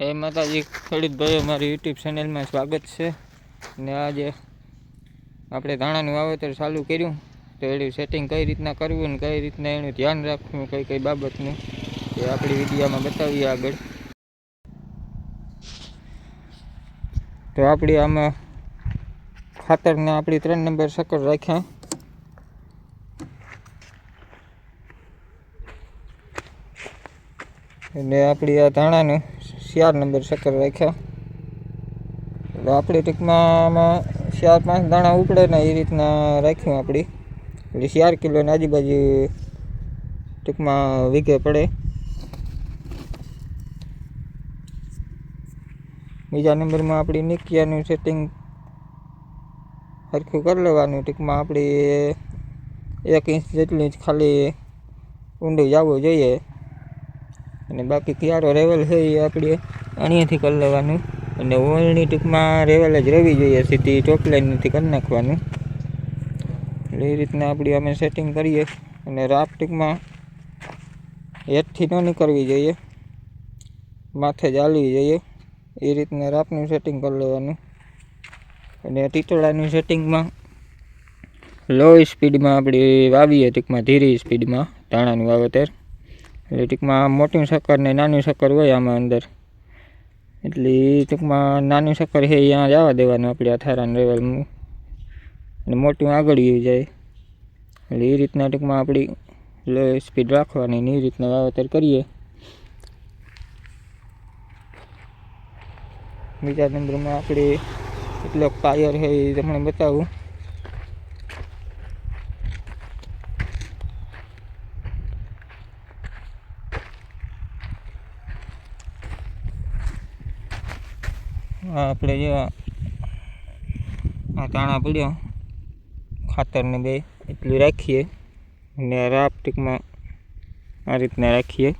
માતાજી, ખેડૂત ભાઈઓ, મારી યુટ્યુબ ચેનલમાં સ્વાગત છે. ને આજે આપણે ધાણાનું વાવેતર ચાલુ કર્યું. તો એનું સેટિંગ કઈ રીતના કરવું ને કઈ રીતના એનું ધ્યાન રાખવું, કઈ કઈ બાબતનું, એ આપણી વિડીયામાં બતાવીએ આગળ. તો આપણી આમાં ખાતરને આપણી ત્રણ નંબર શક્કર રાખ્યા. અને આપણી આ ધાણાનું ચાર નંબર શક્કર રાખ્યા. એટલે આપણી ટૂંકમાં આમાં ચાર પાંચ દાણા ઉપડે ને એ રીતના રાખ્યું આપણી. એટલે ચાર કિલોની આજુબાજુ ટૂંકમાં વીઘે પડે. બીજા નંબરમાં આપણી નિકિયાનું સેટિંગ સરખું કરી લેવાનું. ટૂંકમાં આપણી એક ઇંચ જેટલું જ ખાલી ઊંડું જવું જોઈએ. અને બાકી ક્યારો રેવલ છે એ આપણે અહીંયાથી કરી લેવાનું. અને ઓળની ટૂંકમાં રેવલ જ રહેવી જોઈએ, સીધી ટોપલાઈનથી કરી નાખવાનું. એટલે એ રીતના આપણી અમે સેટિંગ કરીએ અને રાફ ટૂંકમાં હેઠથી ન નીકળવી જોઈએ, માથે જ હાલવી જોઈએ. એ રીતના રાફનું સેટિંગ કરી લેવાનું. અને ટીટોળાનું સેટિંગમાં લો સ્પીડમાં આપણે વાવીએ ટૂંકમાં ધીરી સ્પીડમાં ધાણાનું વાવેતર. એટલે ટૂંકમાં મોટું શક્કર ને નાનું શક્કર હોય આમાં અંદર. એટલે ટૂંકમાં નાનું શક્કર છે અહીંયા જવા દેવાનું આપણે આ થારાનું લેવલનું અને મોટું આગળ જાય. એટલે એ રીતના ટૂંકમાં આપણી લો સ્પીડ રાખવાની એ રીતના વાવેતર કરીએ. બીજા નંબરમાં આપણે કેટલોક પાયર છે એ તમને બતાવું આ આપણે જો આ તાણા પડ્યો. ખાતરને બે એટલું રાખીએ. અને રાપ ટૂંકમાં આ રીતના રાખીએ.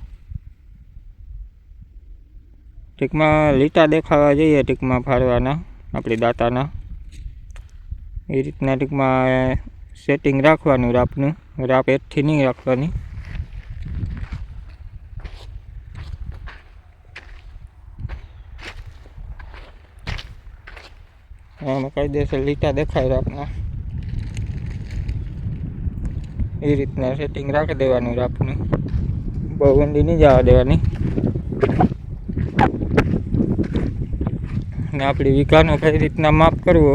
ટીકમાં લીટા દેખાવા જોઈએ ટીકમાં ફાળવાના આપણી દાંતાના. એ રીતના ટીકમાં સેટિંગ રાખવાનું રાપનું. રાપ હેઠથી નહીં રાખવાની. આમાં કાયદેસર લીટા દેખાય રાપના એ રીતના સેટિંગ રાખી દેવાનું રાપનું બહુ ઊંડી નહીં જવા દેવાની. ને આપણી વીઘાનો કઈ રીતના માપ કરવો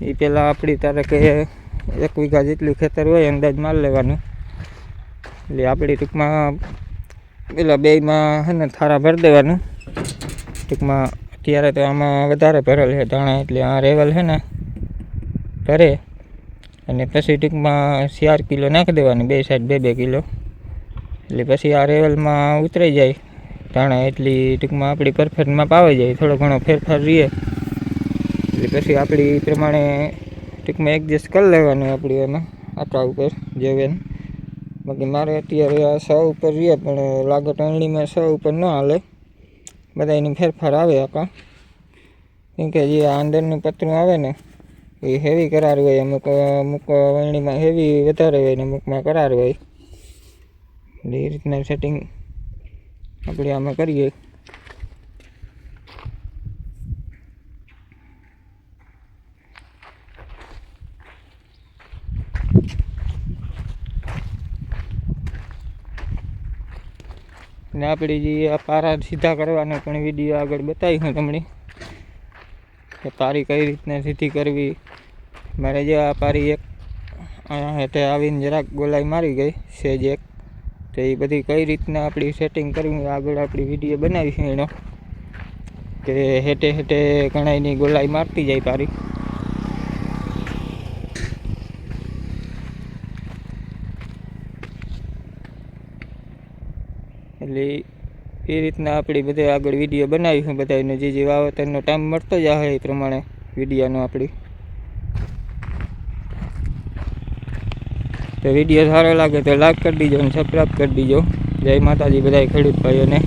એ પહેલાં આપણી તારે કે એક વીઘા જેટલું ખેતર હોય અંદાજ માલ લેવાનું. એટલે આપણી ટૂંકમાં પેલા બેયમાં હે ને થારા ભરી દેવાનું. ટૂંકમાં અત્યારે તો આમાં વધારે ભરેલ છે ધાણા એટલે આ રેવલ છે ને, ભરે. અને પછી ટૂંકમાં ચાર કિલો નાખી દેવાની, બે સાઈડ બે બે કિલો. એટલે પછી આ રેવલમાં ઉતરાઈ જાય. ધાણા એટલી ટૂંકમાં આપણી પરફેક્ટ માપ આવી જાય, થોડો ઘણો ફેરફાર રહીએ એટલે પછી આપણી પ્રમાણે ટૂંકમાં એડજસ્ટ કરી લેવાનું આપણે એમાં આપણા ઉપર જેવેન બાકી મારે અત્યારે આ સો ઉપર રહીએ પણ લાગે ટણણીમાં સો ઉપર ન હાલે. બધા એની ફેરફાર આવે આકા કેમ કે જે આ અંદરનું પતરું આવે ને, એ હેવી કરાર હોય, અમુક અમુક વણણીમાં હેવી વધારે હોય ને અમુકમાં કરાર હોય. એ રીતના સેટિંગ આપણે આમાં કરીએ. ને આપણે જે આ પારા સીધા કરવાનો પણ વીડિયો આગળ બતાવી હું તમને કે પારી કઈ રીતના સીધી કરવી. મારે જે આ પારી એક હેઠે આવીને જરાક ગોલાઈ મારી ગઈ, સેજ એક. તો એ બધી કઈ રીતના આપણી સેટિંગ કરવી આગળ આપણી વીડિયો બનાવીશું એનો. કે હેઠે હેઠે ઘણાયની ગોલાઈ મારતી જાય પારી. એટલે એ રીતના આપણી બધે આગળ વીડિયો બનાવીશું બધાનો જે જે વાવતરનો ટાઈમ મળતો જ આવે એ પ્રમાણે વિડીયોનો આપણી. તો વીડિયો સારો લાગે તો લાઈક કરી દીજો અને સબસ્ક્રાઈબ કરી દીજો. જય માતાજી બધા ખેડૂત ભાઈઓને.